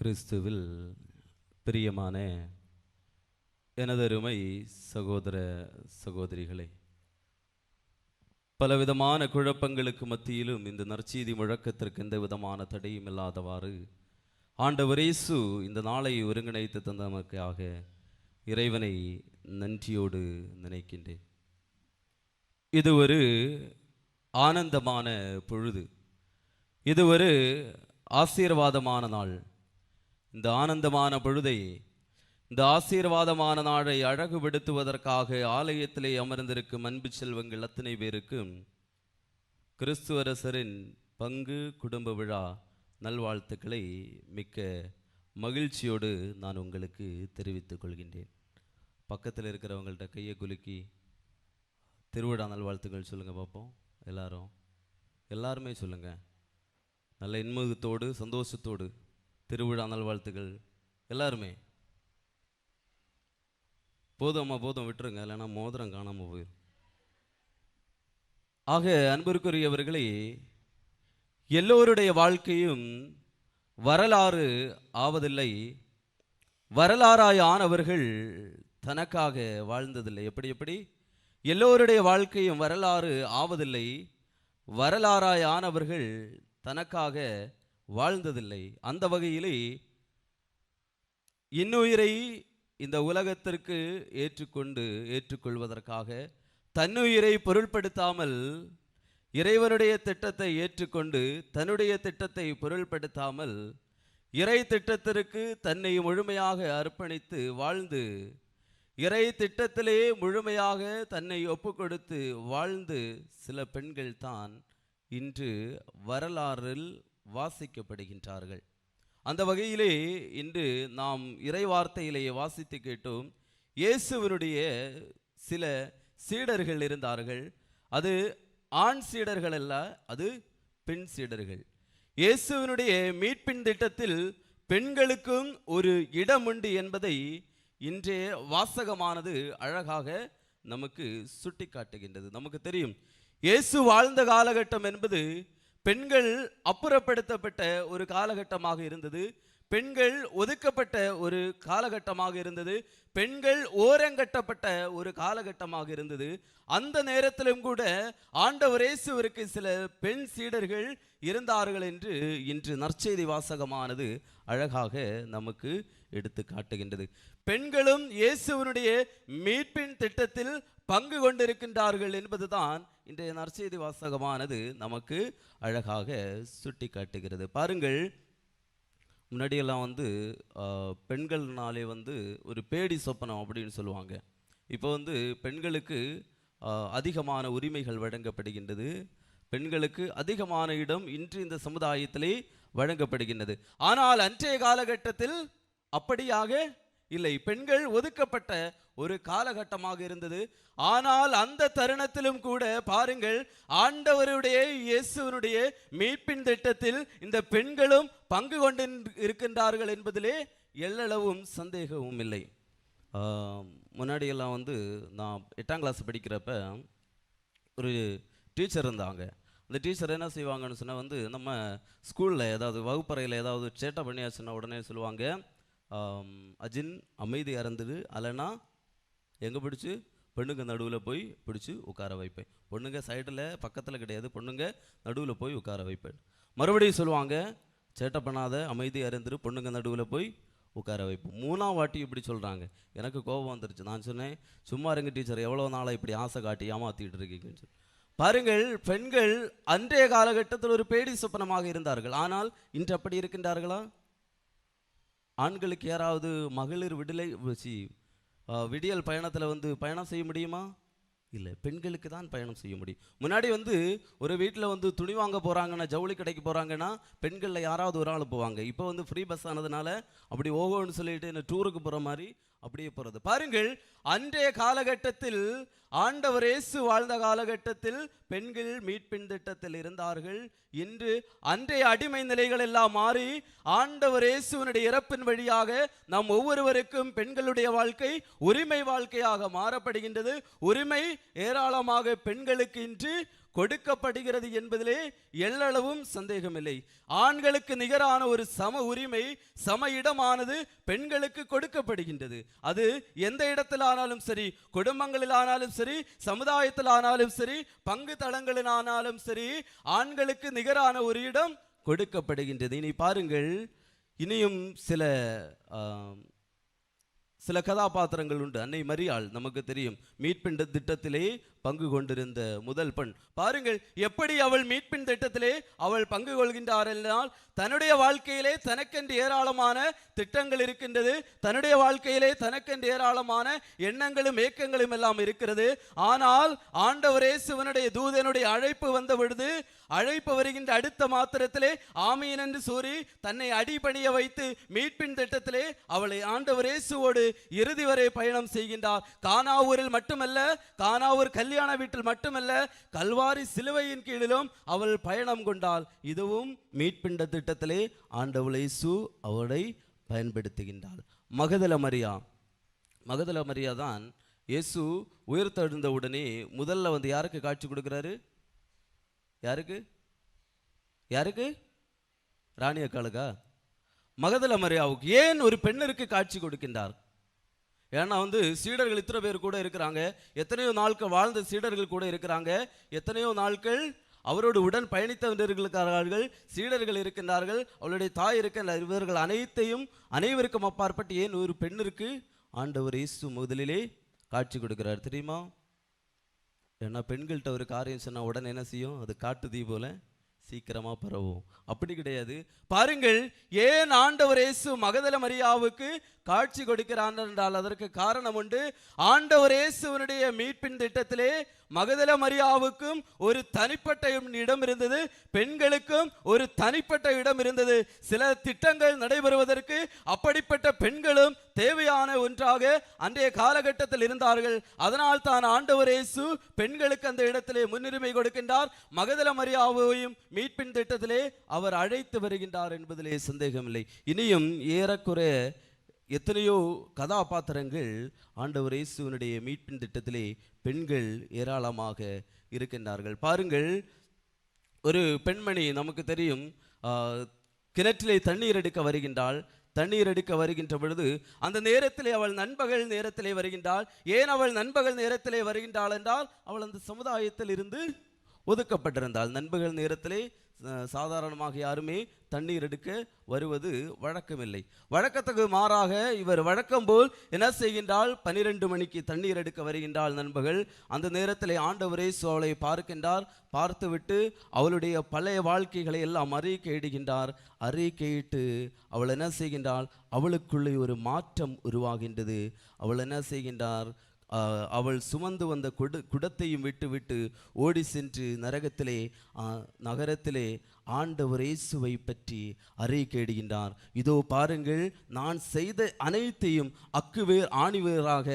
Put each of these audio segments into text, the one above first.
கிறிஸ்துவில் பிரியமான எனதருமை சகோதர சகோதரிகளே பலவிதமான குழப்பங்களுக்கு மத்தியிலும் இந்த நற்செய்தி முழக்கத்திற்கு எந்த விதமான தடையும் இல்லாதவாறு ஆண்டவர் இந்த நாளை ஒருங்கிணைத்து தந்தமக்காக இறைவனை நன்றியோடு நினைக்கின்றேன். இது ஒரு ஆனந்தமான பொழுது. இது ஒரு ஆசீர்வாதமான நாள். இந்த ஆனந்தமான பொழுதை இந்த ஆசீர்வாதமான நாளை அழகுபடுத்துவதற்காக ஆலயத்திலே அமர்ந்திருக்கும் அன்பு செல்வங்கள் அத்தனை பேருக்கும் கிறிஸ்துவரசரின் பங்கு குடும்ப விழா நல்வாழ்த்துக்களை மிக்க மகிழ்ச்சியோடு நான் உங்களுக்கு தெரிவித்துக் கொள்கின்றேன். பக்கத்தில் இருக்கிறவங்கள்ட்ட கையை குலுக்கி திருவிழா நல்வாழ்த்துக்கள் சொல்லுங்கள் பார்ப்போம். எல்லாரும் எல்லாருமே சொல்லுங்கள் நல்ல இன்முகத்தோடு சந்தோஷத்தோடு திருவிழா நல்வாழ்த்துக்கள் எல்லாருமே. போதும்மா போதும். விட்டுருங்க. இல்லைன்னா மோதிரம் காணாமல் போயிடும் ஆக அன்பிற்குரியவர்களே எல்லோருடைய வாழ்க்கையும் வரலாறு ஆவதில்லை. வரலாறாய் ஆனவர்கள் தனக்காக வாழ்ந்ததில்லை. எப்படி எப்படி? எல்லோருடைய வாழ்க்கையும் வரலாறு ஆவதில்லை. வரலாறாய் ஆனவர்கள் தனக்காக வாழ்ந்ததில்லை. அந்த வகையிலே இன்னுயிரை இந்த உலகத்திற்கு ஏற்றுக்கொண்டு ஏற்றுக்கொள்வதற்காக தன்னுயிரை பொருள்படுத்தாமல் இறைவனுடைய திட்டத்தை ஏற்றுக்கொண்டு தன்னுடைய திட்டத்தை பொருள்படுத்தாமல் இறை திட்டத்திற்கு தன்னை முழுமையாக அர்ப்பணித்து வாழ்ந்து இறை திட்டத்திலே முழுமையாக தன்னை ஒப்புக்கொடுத்து வாழ்ந்து சில பெண்கள் தான் இன்று வரலாறில் வாசிக்கப்படுகின்றார்கள். அந்த வகையிலே இன்று நாம் இறை வார்த்தையிலேயே வாசித்து கேட்டோம் இயேசுவனுடைய சில சீடர்கள் இருந்தார்கள். அது ஆண் சீடர்கள் அல்ல அது பெண் சீடர்கள். இயேசுவினுடைய மீட்பின் திட்டத்தில் பெண்களுக்கும் ஒரு இடம் உண்டு என்பதை இன்றைய வாசகமானது அழகாக நமக்கு சுட்டி காட்டுகின்றது நமக்கு தெரியும் இயேசு வாழ்ந்த காலகட்டம் என்பது பெண்கள் அப்புறப்படுத்தப்பட்ட ஒரு காலகட்டமாக இருந்தது. பெண்கள் ஒதுக்கப்பட்ட ஒரு காலகட்டமாக இருந்தது. பெண்கள் ஓரங்கட்டப்பட்ட ஒரு காலகட்டமாக இருந்தது. அந்த நேரத்திலும் கூட ஆண்டவர் இயேசுவிற்கு சில பெண் சீடர்கள் இருந்தார்கள் என்று இன்று நற்செய்தி வாசகமானது அழகாக நமக்கு எடுத்து காட்டுகின்றது. பெண்களும் இயேசுவனுடைய மீட்பின் திட்டத்தில் பங்கு கொண்டிருக்கின்றார்கள் என்பதுதான் இன்றைய நற்செய்தி வாசகமானது நமக்கு அழகாக சுட்டி காட்டுகிறது பாருங்கள் முன்னாடியெல்லாம் வந்து ஆஹ், பெண்கள்னாலே வந்து ஒரு பேடி சொப்பனம் அப்படின்னு சொல்லுவாங்க. இப்போ வந்து பெண்களுக்கு ஆஹ், அதிகமான உரிமைகள் வழங்கப்படுகின்றது. பெண்களுக்கு அதிகமான இடம் இன்று இந்த சமுதாயத்திலே வழங்கப்படுகின்றது. ஆனால் அன்றைய காலகட்டத்தில் அப்படியாக இல்லை. பெண்கள் ஒதுக்கப்பட்ட ஒரு காலகட்டமாக இருந்தது. ஆனால் அந்த தருணத்திலும் கூட பாருங்கள் ஆண்டவருடைய இயேசுவனுடைய மீட்பின் திட்டத்தில் இந்த பெண்களும் பங்கு கொண்டு இருக்கின்றார்கள் என்பதிலே எல்லளவும் சந்தேகமும் இல்லை. முன்னாடியெல்லாம் வந்து நான் எட்டாம் கிளாஸ் படிக்கிறப்ப ஒரு டீச்சர் இருந்தாங்க. அந்த டீச்சர் என்ன செய்வாங்கன்னு சொன்னால் வந்து நம்ம ஸ்கூலில் ஏதாவது வகுப்பறையில் ஏதாவது சேட்டை பண்ணியாச்சுன்னா உடனே சொல்லுவாங்க அஜின் அமைதி அறந்துடு அல்லனா எங்கே பிடிச்சி? பொண்ணுங்க நடுவில் போய் பிடிச்சி உட்கார வைப்பேன். பொண்ணுங்க சைடில் பக்கத்தில் கிடையாது. பொண்ணுங்க நடுவில் போய் உட்கார வைப்பேன். மறுபடியும் சொல்லுவாங்க சேட்டை பண்ணாத அமைதி அறிந்துரு பொண்ணுங்க நடுவில் போய் உட்கார வைப்போம். மூணாம் வாட்டி இப்படி சொல்கிறாங்க எனக்கு கோபம் வந்துருச்சு. நான் சொன்னேன் சும்மா இருங்க டீச்சர் எவ்வளோ நாளாக இப்படி ஆசை காட்டி ஏமாத்திட்டு இருக்கீங்கன்னு சொல்லி. பாருங்கள் பெண்கள் அன்றைய காலகட்டத்தில் ஒரு பேடி சொப்பனமாக இருந்தார்கள். ஆனால் இன்று அப்படி இருக்கின்றார்களா? ஆண்களுக்கு யாராவது மகளிர் விடுதலை விடியல் பயணத்தில் வந்து பயணம் செய்ய முடியுமா? இல்லை பெண்களுக்கு தான் பயணம் செய்ய முடியும். முன்னாடி வந்து ஒரு வீட்டில் வந்து துணி வாங்க போகிறாங்கன்னா ஜவுளி கடைக்கு போகிறாங்கன்னா பெண்களில் யாராவது ஒரு ஆள் போவாங்க. இப்போ வந்து ஃப்ரீ பஸ் ஆனதுனால அப்படி ஓகோன்னு சொல்லிட்டு இந்த டூருக்கு போகிற மாதிரி அப்படியே போகிறது பாருங்கள் அன்றைய காலகட்டத்தில் ஆண்டவர் இயேசு வாழ்ந்த காலகட்டத்தில் பெண்கள் மீட்பின் திட்டத்தில் இருந்தார்கள். இன்று அன்றைய அடிமை நிலைகள் எல்லாம் மாறி ஆண்டவர் இயேசுவனுடைய இறப்பின் வழியாக நம் ஒவ்வொருவருக்கும் பெண்களுடைய வாழ்க்கை உரிமை வாழ்க்கையாக மாறப்படுகின்றது. உரிமை ஏராளமாக பெண்களுக்கு இன்று கொடுக்கப்படுகிறது என்பதிலே எள்ளளவும் சந்தேகமில்லை. ஆண்களுக்கு நிகரான ஒரு சம உரிமை சம இடமானது பெண்களுக்கு கொடுக்கப்படுகின்றது. அது எந்த இடத்திலானாலும் சரி குடும்பங்களில் ஆனாலும் சரி சமுதாயத்தில் ஆனாலும் சரி பங்கு தளங்களில் ஆனாலும் சரி ஆண்களுக்கு நிகரான ஒரு இடம் கொடுக்கப்படுகின்றது. இனி பாருங்கள் இனியும் சில சில கதாபாத்திரங்கள் உண்டு. அன்னை மரியாள் நமக்கு தெரியும். மீட்பின் திட்டத்திலே பங்கு கொண்டிருந்த முதல் பெண். பாருங்கள் எப்படி அவள் மீட்பின் திட்டத்திலே அவள் பங்கு கொள்கின்றார் என்றால் தன்னுடைய வாழ்க்கையிலே தனக்கென்று ஏராளமான திட்டங்கள் இருக்கின்றது. தன்னுடைய வாழ்க்கையிலே தனக்கென்று ஏராளமான எண்ணங்களும் ஏக்கங்களும் எல்லாம் இருக்கிறது. ஆனால் ஆண்டவர் இயேசுவனுடைய தூதனுடைய அழைப்பு வந்த பொழுது அழைப்பு வருகின்ற அடுத்த மாத்திரத்திலே ஆமீன் என்று கூறி தன்னை அடிபணிய வைத்து மீட்பின் திட்டத்திலே அவளை ஆண்டவர் இயேசுவோடு இறுதி வரை பயணம் செய்கின்றார். கானாவூரில் மட்டுமல்ல கானாவூர் கல்யாண வீட்டில் மட்டுமல்ல கல்வாரி சிலுவையின் கீழிலும் அவள் பயணம் கொண்டாள். இதுவும் மீட்பின் திட்டத்திலே ஆண்டவளை சு அவளை பயன்படுத்துகின்றாள் மகதல மரியா. மகதல மரியா தான் இயேசு உயிர்த்தெழுந்த உடனே முதல்ல வந்து யாருக்கு காட்சி கொடுக்குறாரு? யாருக்கு? யாருக்கு? ராணி அக்காளுக்கா மகதல மரியாவுக்கு ஏன் ஒரு பெண்ணிற்கு காட்சி கொடுக்கின்றார்? ஏன்னா வந்து சீடர்கள் இத்தனை பேர் கூட இருக்கிறாங்க. எத்தனையோ நாட்கள் வாழ்ந்த சீடர்கள் கூட இருக்கிறாங்க. எத்தனையோ நாட்கள் அவரோடு உடன் பயணித்தவர்களுக்கார்கள் சீடர்கள் இருக்கின்றார்கள் அவளுடைய தாய் இருக்கின்ற இவர்கள் அனைத்தையும் அனைவருக்கும் அப்பாற்பட்டு ஏன் ஒரு பெண்ணிற்கு ஆண்டவர் இயேசு முதலிலே காட்சி கொடுக்கிறார். தெரியுமா? ஏன்னா பெண்கள்கிட்ட ஒரு காரியம் சொன்னா உடனே என்ன செய்யும்? அது காட்டு தீ போல சீக்கிரமா பரவும். அப்படி கிடையாது. பாருங்கள் ஏன் ஆண்டவர் இயேசு மகதல மரியாவுக்கு காட்சி கொடுக்கிறான் என்றால் அதற்கு காரணம் உண்டு. ஆண்டவர் இயேசுவனுடைய மீட்பின் திட்டத்திலே மகதல மரியாவுக்கும் ஒரு தனிப்பட்ட இடம் இருந்தது. பெண்களுக்கும் ஒரு தனிப்பட்ட இடம் இருந்தது. சில திட்டங்கள் நடைபெறுவதற்கு அப்படிப்பட்ட பெண்களும் தேவையான ஒன்றாக அன்றைய காலகட்டத்தில் இருந்தார்கள். அதனால் தான் ஆண்டவர் இயேசு பெண்களுக்கு அந்த இடத்திலே முன்னுரிமை கொடுக்கின்றார். மகதல மரியாவையும் மீட்பின் திட்டத்திலே அவர் அழைத்து வருகின்றார் என்பதிலே சந்தேகமில்லை. இனியும் ஏறக்குறைய எத்தனையோ கதாபாத்திரங்கள் ஆண்டவர் இயேசுவனுடைய மீட்பின் திட்டத்திலே பெண்கள் ஏராளமாக இருக்கின்றார்கள். பாருங்கள் ஒரு பெண்மணி நமக்கு தெரியும் கிணற்றிலே தண்ணீர் எடுக்க வருகின்றாள். தண்ணீர் எடுக்க வருகின்ற பொழுது அந்த நேரத்திலே அவள் நண்பகல் நேரத்திலே வருகின்றாள். ஏன் அவள் நண்பகல் நேரத்திலே வருகின்றாள் என்றால் அவள் அந்த சமுதாயத்தில் இருந்து ஒதுக்கப்பட்டிருந்தாள் நண்பகல் நேரத்திலே சாதாரணமாக யாருமே தண்ணீர் எடுக்க வருவது வழக்கமில்லை. வழக்கத்துக்கு மாறாக இவர் வழக்கம் போல் என்ன செய்கின்றாள் பனிரெண்டு மணிக்கு தண்ணீர் எடுக்க வருகின்றாள் நண்பர்கள் அந்த நேரத்திலே ஆண்டவரே சோலை பார்க்கின்றார். பார்த்துவிட்டு அவளுடைய பழைய வாழ்க்கைகளை எல்லாம் அறிக்கையிடுகின்றார் அறிக்கையிட்டு அவள் என்ன செய்கின்றாள்? அவளுக்குள்ளே ஒரு மாற்றம் உருவாகின்றது. அவள் என்ன செய்கின்றார்? அவள் சுமந்து வந்த குட குடத்தையும் விட்டு ஓடி சென்று நரகத்திலே நகரத்திலே ஆண்டவர் இயேசுவை பற்றி அறிக்கையிடுகின்றார் இதோ பாருங்கள் நான் செய்த அனைத்தையும் அக்குவேர் ஆணிவேராக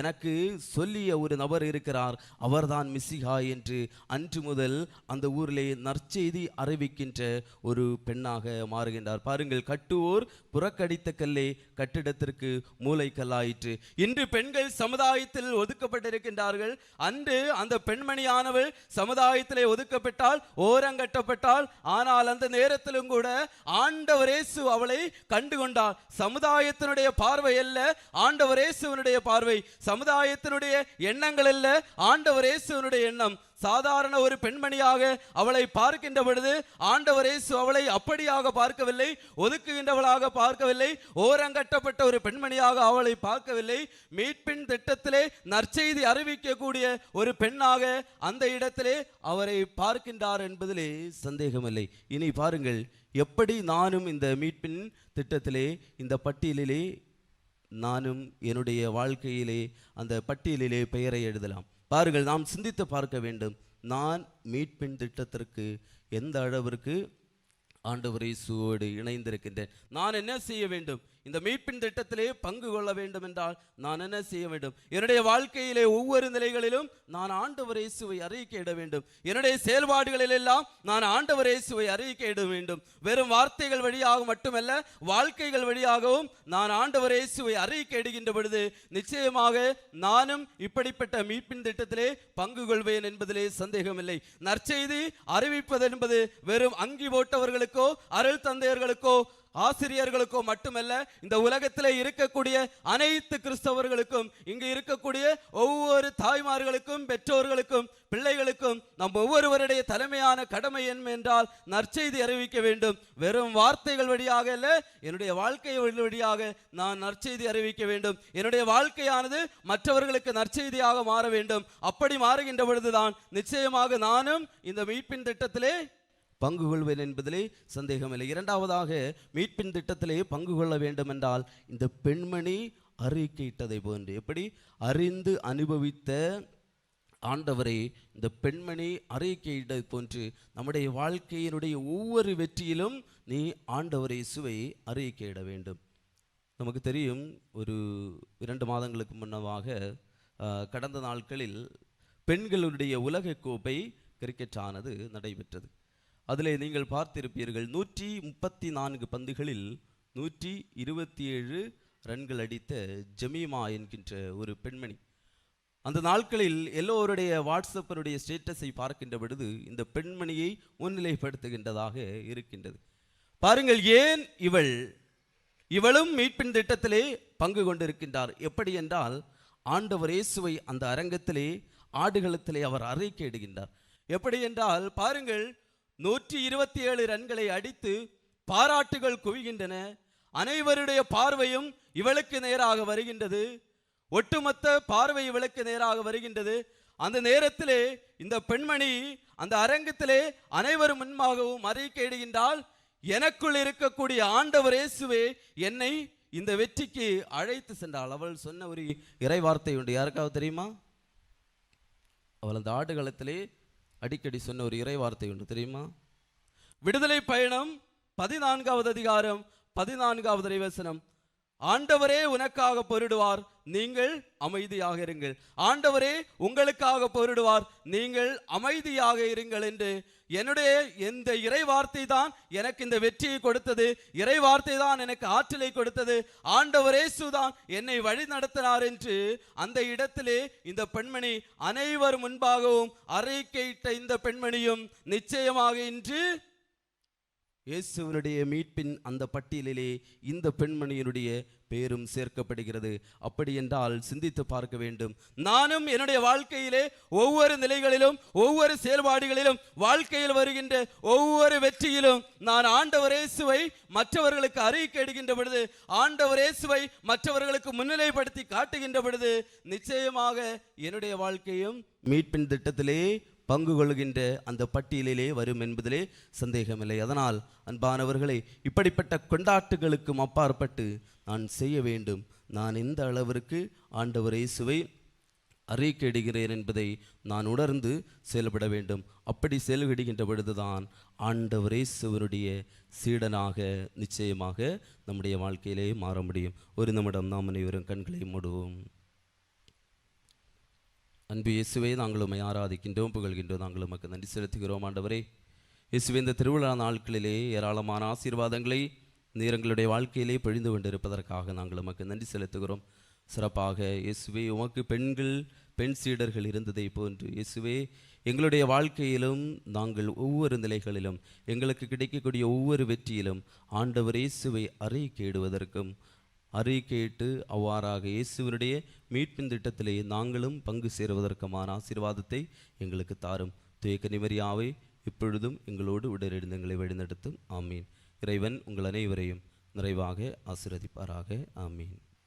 எனக்கு சொல்லிய ஒரு நபர் இருக்கிறார். அவர்தான் மிசிகா என்று அன்று முதல் அந்த ஊரிலே நற்செய்தி அறிவிக்கின்ற ஒரு பெண்ணாக மாறுகின்றார். பாருங்கள் கட்டுவோர் புறக்கடித்த கல்லே கட்டிடத்திற்கு மூளைக்கல்லாயிற்று இன்று பெண்கள் சமுதாயத்தில் ஒதுக்கப்பட்டிருக்கின்றார்கள். அன்று அந்த பெண்மணியானவள் சமுதாயத்திலே ஒதுக்கப்பட்டால் ஓரங்கட்டப்பட்டால் ஆனால் அந்த நேரத்திலும் கூட ஆண்டவர் இயேசு அவளை கண்டு கொண்டார் சமுதாயத்தினுடைய பார்வை அல்ல ஆண்டவர் இயேசுவனுடைய பார்வை. சமுதாயத்தினுடைய எண்ணங்கள் அல்ல ஆண்டவர் இயேசுவனுடைய எண்ணம். சாதாரண ஒரு பெண்மணியாக அவளை பார்க்கின்ற பொழுது ஆண்டவர் இயேசு அவளை அப்படியாக பார்க்கவில்லை ஒதுக்குகின்றவளாக பார்க்கவில்லை ஓரங்கட்டப்பட்ட ஒரு பெண்மணியாக அவளை பார்க்கவில்லை. மீட்பின் திட்டத்திலே நற்செய்தி அறிவிக்கக்கூடிய ஒரு பெண்ணாக அந்த இடத்திலே அவரை பார்க்கின்றார் என்பதிலே சந்தேகமில்லை. இனி பாருங்கள் எப்படி நானும் இந்த மீட்பின் திட்டத்திலே இந்த பட்டியலிலே நானும் என்னுடைய வாழ்க்கையிலே அந்த பட்டியலிலே பெயரை எழுதலாம். பாருங்கள் நாம் சிந்தித்து பார்க்க வேண்டும். நான் மீட்பின் திட்டத்திற்கு எந்த அளவிற்கு ஆண்டவர் இயேசுவோடு இணைந்திருக்கின்றேன். நான் என்ன செய்ய வேண்டும்? இந்த மீட்பின் திட்டத்திலே பங்கு கொள்ள வேண்டும் என்றால் நான் என்ன செய்ய வேண்டும்? என்னுடைய வாழ்க்கையிலே ஒவ்வொரு நிலைகளிலும் நான் ஆண்டவர் இயேசுவை அறிக்கையிட வேண்டும். என்னுடைய செயல்பாடுகளில் எல்லாம் நான் ஆண்டவர் இயேசுவை அறிக்கையிட வேண்டும். வெறும் வார்த்தைகள் வழியாக மட்டுமல்ல வாழ்க்கைகள் வழியாகவும் நான் ஆண்டவர் இயேசுவை அறிக்கையிடுகின்ற பொழுது நிச்சயமாக நானும் இப்படிப்பட்ட மீட்பின் திட்டத்திலே பங்கு கொள்வேன் என்பதிலே சந்தேகமில்லை. நற்செய்தி அறிவிப்பது என்பது வெறும் அங்கி போட்டவர்களுக்கோ அருள் தந்தையர்களுக்கோ ஆசிரியர்களுக்கோ மட்டுமல்ல இந்த உலகத்திலே இருக்கக்கூடிய அனைத்து கிறிஸ்தவர்களுக்கும் இங்கு இருக்கக்கூடிய ஒவ்வொரு தாய்மார்களுக்கும் பெற்றோர்களுக்கும் பிள்ளைகளுக்கும் நம் ஒவ்வொருவருடைய தலைமையான கடமை என்ன என்றால் நற்செய்தி அறிவிக்க வேண்டும். வெறும் வார்த்தைகள் வழியாக அல்ல என்னுடைய வாழ்க்கை வழியாக நான் நற்செய்தி அறிவிக்க வேண்டும். என்னுடைய வாழ்க்கையானது மற்றவர்களுக்கு நற்செய்தியாக மாற வேண்டும். அப்படி மாறுகின்ற பொழுதுதான் நிச்சயமாக நானும் இந்த மீட்பின் திட்டத்திலே பங்கு கொள்வேன் என்பதிலே சந்தேகமில்லை இரண்டாவதாக மீட்பின் திட்டத்திலே பங்கு கொள்ள வேண்டும் என்றால் இந்த பெண்மணி அறிக்கையிட்டதை போன்று எப்படி? அறிந்து அனுபவித்த ஆண்டவரை இந்த பெண்மணி அறிக்கையிட போன்று நம்முடைய வாழ்க்கையினுடைய ஒவ்வொரு வெற்றியிலும் நீ ஆண்டவரை சுவை அறிக்கையிட வேண்டும். நமக்கு தெரியும் ஒரு இரண்டு மாதங்களுக்கு முன்னதாக அஹ், கடந்த நாட்களில் பெண்களுடைய உலக கோப்பை கிரிக்கெட் ஆனது நடைபெற்றது. அதிலே நீங்கள் பார்த்திருப்பீர்கள் நூற்றி முப்பத்தி நான்கு பந்துகளில் நூற்றி இருபத்தி ஏழு ரன்கள் அடித்த ஜமீமா என்கின்ற ஒரு பெண்மணி. அந்த நாட்களில் எல்லோருடைய வாட்ஸ்அப்பருடைய ஸ்டேட்டஸை பார்க்கின்ற பொழுது இந்த பெண்மணியை முன்னிலைப்படுத்துகின்றதாக இருக்கின்றது. பாருங்கள் ஏன் இவள் இவளும் மீட்பின் திட்டத்திலே பங்கு கொண்டிருக்கின்றார்? எப்படி என்றால் ஆண்டவர் இயேசுவை அந்த அரங்கத்திலே ஆடுகளத்திலே அவர் அறிக்கையிடுகின்றார் எப்படி என்றால் பாருங்கள் நூற்றி இருபத்தி ஏழு ரன்களை அடித்து பாராட்டுகள் குவிகின்றன. அனைவருடைய பார்வையும் இவளுக்கு நேராக வருகின்றது. ஒட்டுமொத்த பார்வை இவளுக்கு நேராக வருகின்றது. அந்த நேரத்திலே இந்த பெண்மணி அந்த அரங்கத்திலே அனைவரும் முன்பாகவும் அறிக்கையிடுகின்றால் எனக்குள் இருக்கக்கூடிய ஆண்டவர் இயேசுவே என்னை இந்த வெற்றிக்கு அழைத்து சென்றாள். அவள் சொன்ன ஒரு இறைவார்த்தை உண்டு. யாருக்காவது தெரியுமா? அவள் அந்த ஆடுகளத்திலே அடிக்கடி சொன்ன ஒரு இறை வார்த்தை உண்டு. தெரியுமா? விடுதலை பயணம் பதினான்காவது அதிகாரம் பதினான்காவது இறைவசனம் ஆண்டவரே உனக்காக பொருடுவார் நீங்கள் அமைதியாக இருங்கள். ஆண்டவரே உங்களுக்காக பொருடுவார் நீங்கள் அமைதியாக இருங்கள் என்று என்னுடைய இந்த இறை வார்த்தை தான் எனக்கு இந்த வெற்றியை கொடுத்தது. இறை வார்த்தை தான் எனக்கு ஆற்றலை கொடுத்தது. ஆண்டவரேசு தான் என்னை வழி நடத்தினார் என்று அந்த இடத்திலே இந்த பெண்மணி அனைவர் முன்பாகவும் அறிக்கையிட்ட இந்த பெண்மணியும் நிச்சயமாக இன்று இயேசுவனுடைய மீட்பின் அந்த பட்டியலிலே இந்த பெண்மணியினுடைய பேரும் சேர்க்கப்படுகிறது. அப்படி என்றால் சிந்தித்து பார்க்க வேண்டும். நானும் என்னுடைய வாழ்க்கையிலே ஒவ்வொரு நிலைகளிலும் ஒவ்வொரு செயல்பாடுகளிலும் வாழ்க்கையில் வருகின்ற ஒவ்வொரு வெற்றியிலும் நான் ஆண்டவர் இயேசுவை மற்றவர்களுக்கு அறிக்கையிடுகின்ற பொழுது ஆண்டவர் இயேசுவை மற்றவர்களுக்கு முன்னிலைப்படுத்தி காட்டுகின்ற பொழுது நிச்சயமாக என்னுடைய வாழ்க்கையும் மீட்பின் திட்டத்திலே பங்கு கொள்கின்ற அந்த பட்டியலிலே வரும் என்பதிலே சந்தேகமில்லை. அதனால் அன்பானவர்களை இப்படிப்பட்ட கொண்டாட்டுகளுக்கும் அப்பாற்பட்டு நான் செய்ய வேண்டும். நான் எந்த அளவிற்கு ஆண்டவர் இயேசுவை அறிக்கையிடுகிறேன் என்பதை நான் உணர்ந்து செயல்பட வேண்டும். அப்படி செயல்படுகின்ற பொழுதுதான் ஆண்டவர் இயேசுவனுடைய சீடனாக நிச்சயமாக நம்முடைய வாழ்க்கையிலே மாற முடியும். ஒரு நிமிடம் நாம் அனைவரும் கண்களை மூடுவோம். அன்பு இயேசுவே நாங்கள் உண்மை ஆராதிக்கின்றோம் புகழ்கின்றோம் நாங்கள் உமக்கு நன்றி செலுத்துகிறோம் ஆண்டவரே. இயேசுவே இந்த திருவிழா நாட்களிலே ஏராளமான ஆசீர்வாதங்களை நீரங்களுடைய வாழ்க்கையிலே பொழிந்து கொண்டிருப்பதற்காக நாங்கள் உமக்கு நன்றி செலுத்துகிறோம். சிறப்பாக இயேசுவே உமக்கு பெண்கள் பெண் சீடர்கள் இருந்ததை போன்று இயேசுவே எங்களுடைய வாழ்க்கையிலும் நாங்கள் ஒவ்வொரு நிலைகளிலும் எங்களுக்கு கிடைக்கக்கூடிய ஒவ்வொரு வெற்றியிலும் ஆண்டவர் இயேசுவை அறை கேடுவதற்கும் அறிக்கையிட்டு அவ்வாறாக இயேசுவனுடைய மீட்பின் திட்டத்திலே நாங்களும் பங்கு சேருவதற்குமான ஆசீர்வாதத்தை எங்களுக்கு தாரும். துயக்க நிவரியாவை இப்பொழுதும் எங்களோடு உடலிருந்தங்களை வழிநடத்தும். ஆமீன். இறைவன் உங்கள் அனைவரையும் நிறைவாக ஆசிரதிப்பாராக ஆமீன்.